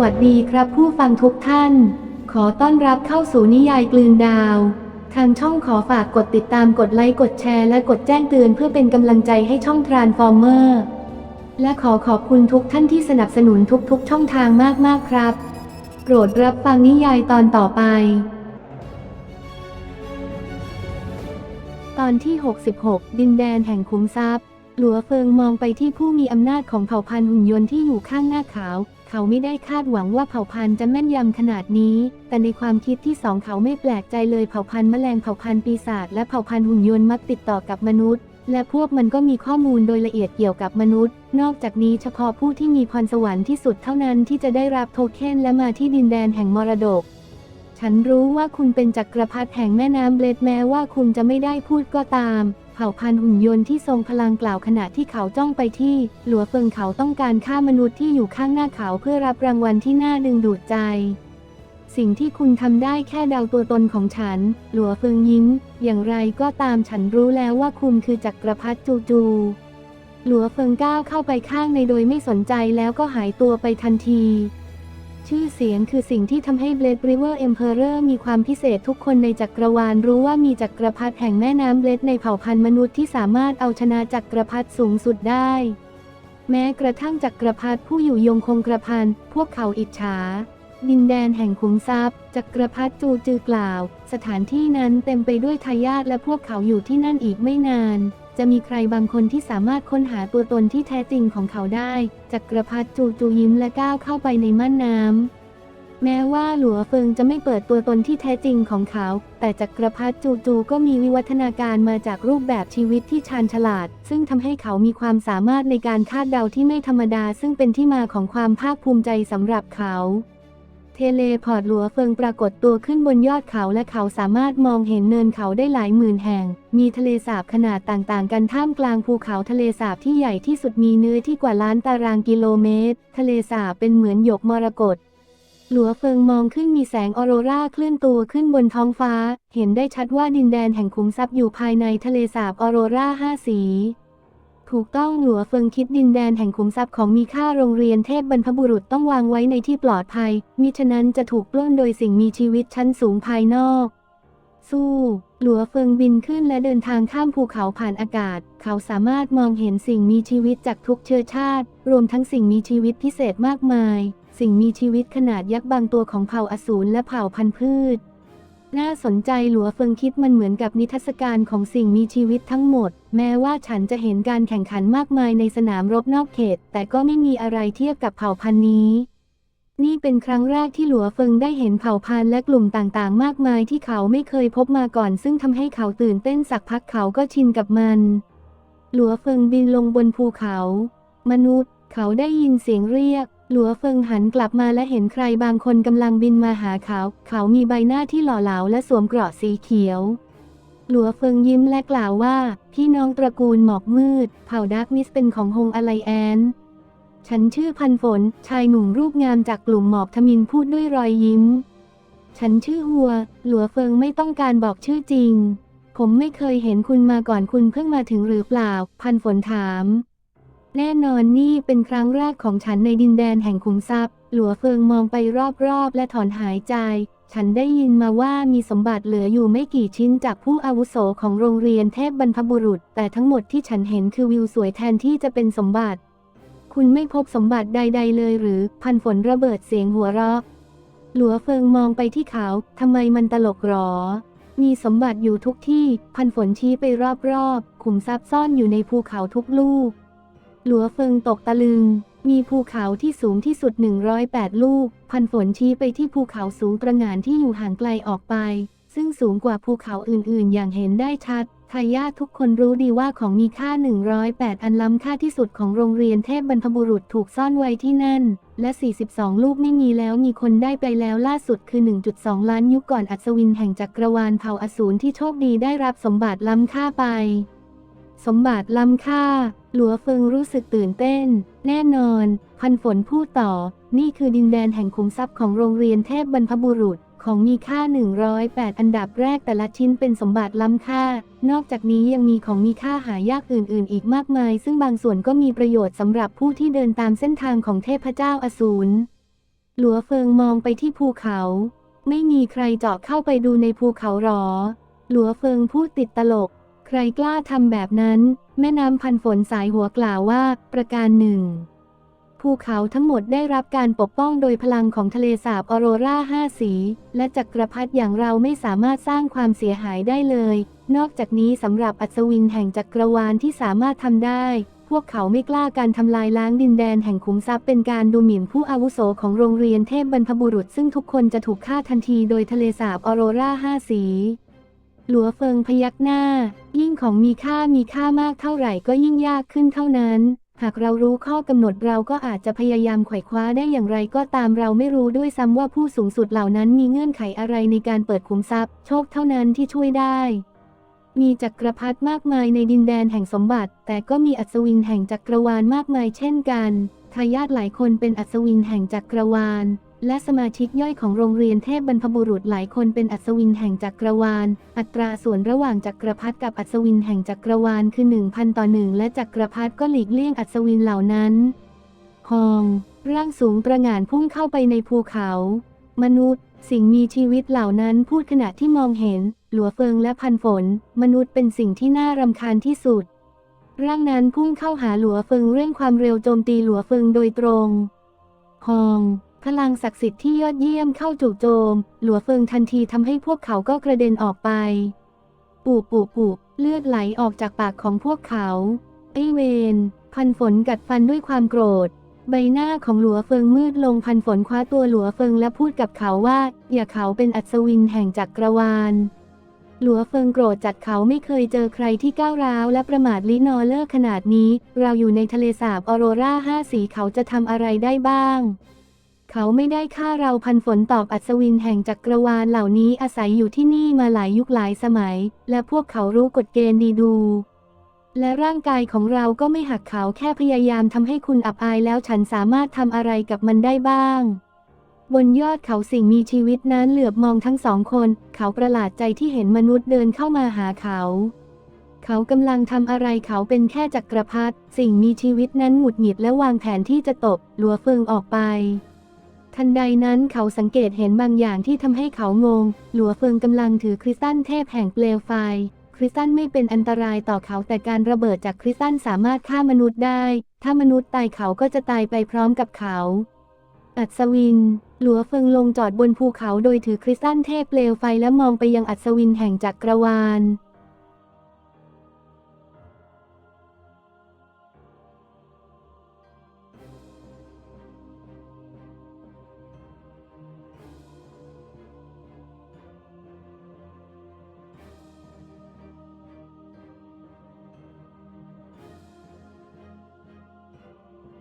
วัสดีครับผู้ฟังทุกท่าน ขอต้อนรับเข้าสู่นิยายกลืนดาว ทางช่องขอฝากกดติดตามกดไลค์กดแชร์และกดแจ้งเตือนเพื่อเป็นกำลังใจให้ช่องทรานฟอร์เมอร์และขอขอบคุณทุกท่านที่สนับสนุนทุกๆ ช่องทางมากๆครับ โปรดรับฟังนิยายตอนต่อไป ตอนที่ 66 ดินแดนแห่งคุ้มทรัพย์ หลัวเฟิงมองไปที่ผู้มีอำนาจของเผ่าพันธุ์หุ่นยนต์ที่อยู่ข้างหน้าเขา เขาไม่ได้คาดหวังว่าเผ่าพันธุ์จะแม่นยำขนาดนี้ แต่ในความคิดที่สองเขาไม่แปลกใจเลยเผ่าพันธุ์แมลงเผ่าพันธุ์ปีศาจและเผ่าพันธุ์หุ่นยนต์มักติดต่อกับมนุษย์ และพวกมันก็มีข้อมูลโดยละเอียดเกี่ยวกับมนุษย์ นอกจากนี้เฉพาะผู้ที่มีพรสวรรค์ที่สุดเท่านั้นที่จะได้รับโทเค็นและมาที่ดินแดนแห่งมรดก ฉันรู้ว่าคุณเป็นจักรพรรดิแห่งแม่น้ำเบลดแม้ว่าคุณจะไม่ได้พูดก็ตาม เผ่าพันธุ์หุ่นยนต์ที่ทรงพลังกล่าวขณะที่เขาจ้องไปที่ หลัวเฟิงเขาต้องการฆ่ามนุษย์ที่อยู่ข้างหน้าเขาเพื่อรับรางวัลที่น่าดึงดูดใจ สิ่งที่คุณทำได้แค่เดาตัวตนของฉัน หลัวเฟิงยิ้ม อย่างไรก็ตามฉันรู้แล้วว่าคุณคือจักรพรรดิจูจูหลัวเฟิงก้าวเข้าไปข้างในโดยไม่สนใจแล้วก็หายตัวไปทันที ชื่อเสียงคือสิ่งที่ทำให้ Blade River Emperor มีความพิเศษทุกคนในจักรวาลรู้ว่ามีจักรพรรดิแห่งแม่น้ำเบลดในเผ่าพันธุ์มนุษย์ที่สามารถเอาชนะจักรพรรดิสูงสุดได้ แม้กระทั่งจักรพรรดิผู้อยู่ยงคงกระพันพวกเขาอิจฉา ดินแดนแห่งขุมทรัพย์ จักรพรรดิจูจือกล่าว สถานที่นั้นเต็มไปด้วยทายาทและพวกเขาอยู่ที่นั่นอีกไม่นานจะมีใครบางคนที่สามารถค้นหาตัวตนที่แท้จริงของเขาได้จักรพรรดิจูจูยิ้มและก้าวเข้าไปในม่านน้ำแม้ว่าหลัวเฟิงจะไม่เปิดตัวตนที่แท้จริงของเขา แต่จักรพรรดิจูจูก็มีวิวัฒนาการมาจากรูปแบบชีวิตที่ชาญฉลาด ซึ่งทำให้เขามีความสามารถในการคาดเดาที่ไม่ธรรมดา ซึ่งเป็นที่มาของความภาคภูมิใจสำหรับเขา ทเลพอร์ตหลัวเฟิงปรากฏตัวขึ้นบนยอดเขาและเขาสามารถมองเห็นเนินเขาได้หลายหมื่นแห่ง มีทะเลสาบขนาดต่างๆ กันท่ามกลางภูเขาทะเลสาบที่ใหญ่ที่สุดมีเนื้อที่กว่าล้านตารางกิโลเมตร ทะเลสาบเป็นเหมือนหยกมรกตหลัวเฟิงมองขึ้นมีแสงออโรราเคลื่อนตัวขึ้นบนท้องฟ้า เห็นได้ชัดว่าดินแดนแห่งขุมทรัพย์อยู่ภายในทะเลสาบออโรราห้าสี ถูกต้องหลัวเฟิงคิดดินแดนแห่งขุมทรัพย์ของมีค่าโรงเรียนเทพบรรพบุรุษต้องวางไว้ในที่ปลอดภัย มิฉะนั้นจะถูกปล้นโดยสิ่งมีชีวิตชั้นสูงภายนอก สู้ หลัวเฟิงบินขึ้นและเดินทางข้ามภูเขาผ่านอากาศ เขาสามารถมองเห็นสิ่งมีชีวิตจากทุกเชื้อชาติ รวมทั้งสิ่งมีชีวิตพิเศษมากมาย สิ่งมีชีวิตขนาดยักษ์บางตัวของเผ่าอสูรและเผ่าพันธุ์พืช น่าสนใจหลัวเฟิงคิดมันเหมือนกับนิทรรศการของสิ่งมีชีวิตทั้งหมด แม้ว่าฉันจะเห็นการแข่งขันมากมายในสนามรบนอกเขต แต่ก็ไม่มีอะไรเทียบกับเผ่าพันธุ์นี้ นี่เป็นครั้งแรกที่หลัวเฟิงได้เห็นเผ่าพันธุ์และกลุ่มต่างๆ มากมายที่เขาไม่เคยพบมาก่อน ซึ่งทำให้เขาตื่นเต้นสักพักเขาก็ชินกับมัน หลัวเฟิงบินลงบนภูเขา มนุษย์ เขาได้ยินเสียงเรียก หลัวเฟิงหันกลับมาและเห็นใครบางคนกำลังบินมาหาเขา เขามีใบหน้าที่หล่อเหลาและสวมเกราะสีเขียว หลัวเฟิงยิ้มและกล่าวว่า พี่น้องตระกูลหมอกมืด เผ่าดักมิสเป็นของฮงอะไรแอน ฉันชื่อพันฝน ชายหนุ่มรูปงามจากกลุ่มหมอกทมินพูดด้วยรอยยิ้ม ฉันชื่อหัว หลัวเฟิงไม่ต้องการบอกชื่อจริง ผมไม่เคยเห็นคุณมาก่อนคุณเพิ่งมาถึงหรือเปล่า พันฝนถาม แน่นอนนี่เป็นครั้งแรกของฉันในดินแดนแห่งขุมทรัพย์ หลัวเฟิงมองไปรอบๆ และถอนหายใจ ฉันได้ยินมาว่ามีสมบัติเหลืออยู่ไม่กี่ชิ้นจากผู้อาวุโสของโรงเรียนเทพบรรพบุรุษ แต่ทั้งหมดที่ฉันเห็นคือวิวสวยแทนที่จะเป็นสมบัติ คุณไม่พบสมบัติใด ๆ เลยหรือ พันฝนระเบิดเสียงหัวเราะ หลัวเฟิงมองไปที่เขาทำไมมันตลกหรอ มีสมบัติอยู่ทุกที่ พันฝนชี้ไปรอบๆ ขุมทรัพย์ซ่อนอยู่ในภูเขาทุกลูก หลัวเฟิงตกตะลึง มีภูเขาที่สูงที่สุด 108 ลูก พันฝนชี้ไปที่ภูเขาสูงตระหง่านที่อยู่ห่างไกลออกไป ซึ่งสูงกว่าภูเขาอื่นๆ อย่างเห็นได้ชัดทายาททุกคนรู้ดีว่าของมีค่า 108 อันล้ำค่าที่สุดของโรงเรียนเทพบรรพบุรุษถูกซ่อนไว้ที่นั่น และ 42 ลูกไม่มีแล้วมีคนได้ไปแล้วล่าสุดคือ 1.2 ล้านยุคก่อนอัศวินแห่งจักรวาลเผ่าอสูรที่โชคดีได้รับสมบัติล้ำค่าไป สมบัติล้ำค่า หลัวเฟิงรู้สึกตื่นเต้น แน่นอน พันฝนพูดต่อ นี่คือดินแดนแห่งขุมทรัพย์ของโรงเรียนเทพบรรพบุรุษ ของมีค่า 108 อันดับแรกแต่ละชิ้นเป็นสมบัติล้ำค่า นอกจากนี้ยังมีของมีค่าหายากอื่น ๆ อีกมากมาย ซึ่งบางส่วนก็มีประโยชน์สำหรับผู้ที่เดินตามเส้นทางของเทพเจ้าอสูร หลัวเฟิงมองไปที่ภูเขา ไม่มีใครเจาะเข้าไปดูในภูเขาหรอ หลัวเฟิงพูดติดตลก ใครกล้าทำแบบนั้น แม่น้ำพันฝนสายหัวกล่าวว่า ประการหนึ่ง ภูเขาทั้งหมดได้รับการปกป้องโดยพลังของทะเลสาบออโรราห้าสี และจักรพรรดิอย่างเราไม่สามารถสร้างความเสียหายได้เลย นอกจากนี้สำหรับอัศวินแห่งจักรวาลที่สามารถทำได้ พวกเขาไม่กล้าการทำลายล้างดินแดนแห่งขุมทรัพย์เป็นการดูหมิ่นผู้อาวุโสของโรงเรียนเทพบรรพบุรุษ ซึ่งทุกคนจะถูกฆ่าทันทีโดยทะเลสาบออโรราห้าสี หลัวเฟิงพยักหน้า ยิ่งของมีค่ามีค่ามากเท่าไหร่ก็ยิ่งยากขึ้นเท่านั้น หากเรารู้ข้อกำหนดเราก็อาจจะพยายามไขว่คว้าได้อย่างไรก็ตามเราไม่รู้ด้วยซ้ำว่าผู้สูงสุดเหล่านั้นมีเงื่อนไขอะไรในการเปิดขุมทรัพย์ โชคเท่านั้นที่ช่วยได้ มีจักรพรรดิมากมายในดินแดนแห่งสมบัติ แต่ก็มีอัศวินแห่งจักรวาลมากมายเช่นกันทายาทหลายคนเป็นอัศวินแห่งจักรวาล และสมาชิกย่อยของโรงเรียนเทพบรรพบุรุษหลายคนเป็นอัศวินแห่งจักรวาล อัตราส่วนระหว่างจักรพรรดิกับอัศวินแห่งจักรวาลคือ 1,000 ต่อหนึ่งและจักรพรรดิก็หลีกเลี่ยงอัศวินเหล่านั้นฮองร่างสูงประหง่านพุ่งเข้าไปในภูเขา มนุษย์ สิ่งมีชีวิตเหล่านั้นพูดขณะที่มองเห็น หลัวเฟิงและพันฝน มนุษย์เป็นสิ่งที่น่ารำคาญที่สุด ร่างนั้นพุ่งเข้าหาหลัวเฟิงเร่งความเร็วโจมตีหลัวเฟิงโดยตรงฮอง พลังศักดิ์สิทธิ์ที่ยอดเยี่ยมเข้าจู่โจม หลัวเฟิงทันทีทำให้พวกเขาก็กระเด็นออกไปปูปูปูเลือดไหลออกจากปากของพวกเขา ไอเวนพันฝนกัดฟันด้วยความโกรธ ใบหน้าของหลัวเฟิงมืดลงพันฝนคว้าตัวหลัวเฟิงและพูดกับเขาว่า อย่าเขาเป็นอัศวินแห่งจักรวาล หลัวเฟิงโกรธจัดเขาไม่เคยเจอใครที่ก้าวร้าวและประมาทลินอเลอร์ขนาดนี้ เราอยู่ในทะเลสาบออโรราห้าสีเขาจะทำอะไรได้บ้าง เขาไม่ได้ฆ่าเราพันฝนตอบอัศวินแห่งจักรวาลเหล่านี้อาศัยอยู่ที่นี่มาหลายยุคหลายสมัย และพวกเขารู้กฎเกณฑ์ดีดู และร่างกายของเราก็ไม่หักเขาแค่พยายามทำให้คุณอับอายแล้วฉันสามารถทำอะไรกับมันได้บ้าง บนยอดเขาสิ่งมีชีวิตนั้นเหลือบมองทั้งสองคน เขาประหลาดใจที่เห็นมนุษย์เดินเข้ามาหาเขาเขากำลังทำอะไรเขาเป็นแค่จักรพรรดิสิ่งมีชีวิตนั้นหงุดหงิดและวางแผนที่จะตบลัวเฟิงออกไป ทันใดนั้นเขาสังเกตเห็นบางอย่างที่ทำให้เขางง หลัวเฟิงกำลังถือคริสตันเทพแห่งเปลวไฟ คริสตันไม่เป็นอันตรายต่อเขาแต่การระเบิดจากคริสตันสามารถฆ่ามนุษย์ได้ ถ้ามนุษย์ตายเขาก็จะตายไปพร้อมกับเขา อัศวิน หลัวเฟิงลงจอดบนภูเขาโดยถือคริสตันเทพเปลวไฟและมองไปยังอัศวินแห่งจักรวาล